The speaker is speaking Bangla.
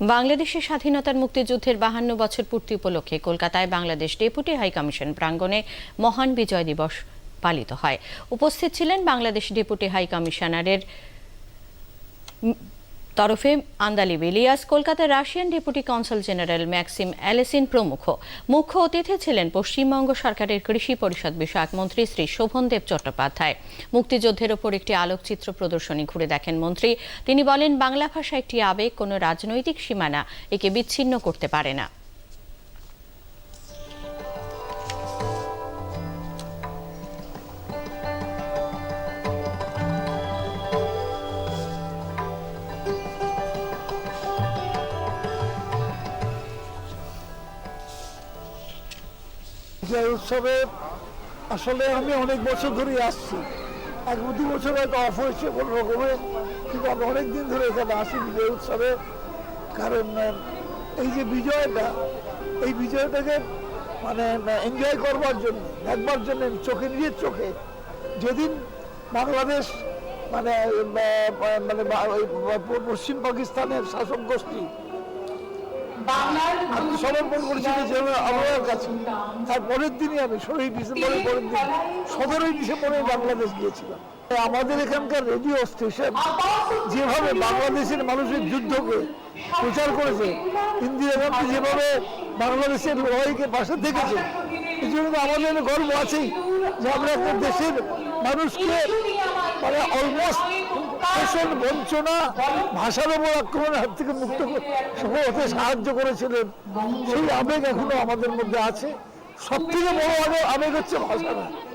বাংলাদেশের স্বাধীনতার মুক্তিযুদ্ধের বাহান্ন বছর পূর্তি উপলক্ষে কলকাতায় বাংলাদেশ ডেপুটি হাই কমিশন প্রাঙ্গণে মহান বিজয় দিবস পালিত হয়। উপস্থিত ছিলেন বাংলাদেশ ডেপুটি হাই কমিশনারের তরফে আন্দালি বিলিয়াস, কলকাতার Russian deputy consul general Maxim Alesin প্রমুখ। মুখ্য অতিথি ছিলেন পশ্চিমবঙ্গ সরকারের কৃষি পরিষদ বিষয়ক মন্ত্রী শ্রী শোভনদেব চট্টোপাধ্যায়। মুক্তিযুদ্ধের ওপর একটি আলোকচিত্র প্রদর্শনী ঘুরে দেখেন মন্ত্রী। তিনি বলেন, বাংলা ভাষা একটি আবেগ, কোনো রাজনৈতিক সীমানা একে বিচ্ছিন্ন করতে পারে না। যে উৎসবে আসলে আমি অনেক বছর ধরে আসছি। এক দু বছর হয়তো অফ হয়েছে কোনো রকমে, কিন্তু আমি অনেক দিন ধরে এখানে আসি বিজয় উৎসবে। কারণ এই যে বিজয়টা, এই বিজয়টাকে মানে এনজয় করবার জন্য, দেখবার জন্য, চোখে, নিজের চোখে, যেদিন বাংলাদেশ মানে মানে পশ্চিম পাকিস্তানের শাসক গোষ্ঠী আত্মসমর্পণ করেছিল যে আমার কাছে। তার পরের দিনই আমি ষোলোই ডিসেম্বরের পরের দিন সতেরোই ডিসেম্বরে বাংলাদেশ গিয়েছিলাম। আমাদের এখানকার রেডিও স্টেশন যেভাবে বাংলাদেশের মানুষের যুদ্ধকে প্রচার করেছে ইন্দিরা গান্ধী যেভাবে বাংলাদেশের লড়াইকে পাশে দেখেছে এই জন্য আমাদের গর্ব আছেই যে আমরা একটা দেশের মানুষকে মানে অলমোস্ট শোষণ বঞ্চনা। ভাষার উপর আক্রমণের হাত থেকে মুক্ত করে- সাহায্য করেছিলেন। সেই আবেগ এখনও আমাদের মধ্যে আছে। সব থেকে বড় আবেগ- হচ্ছে ভাষা।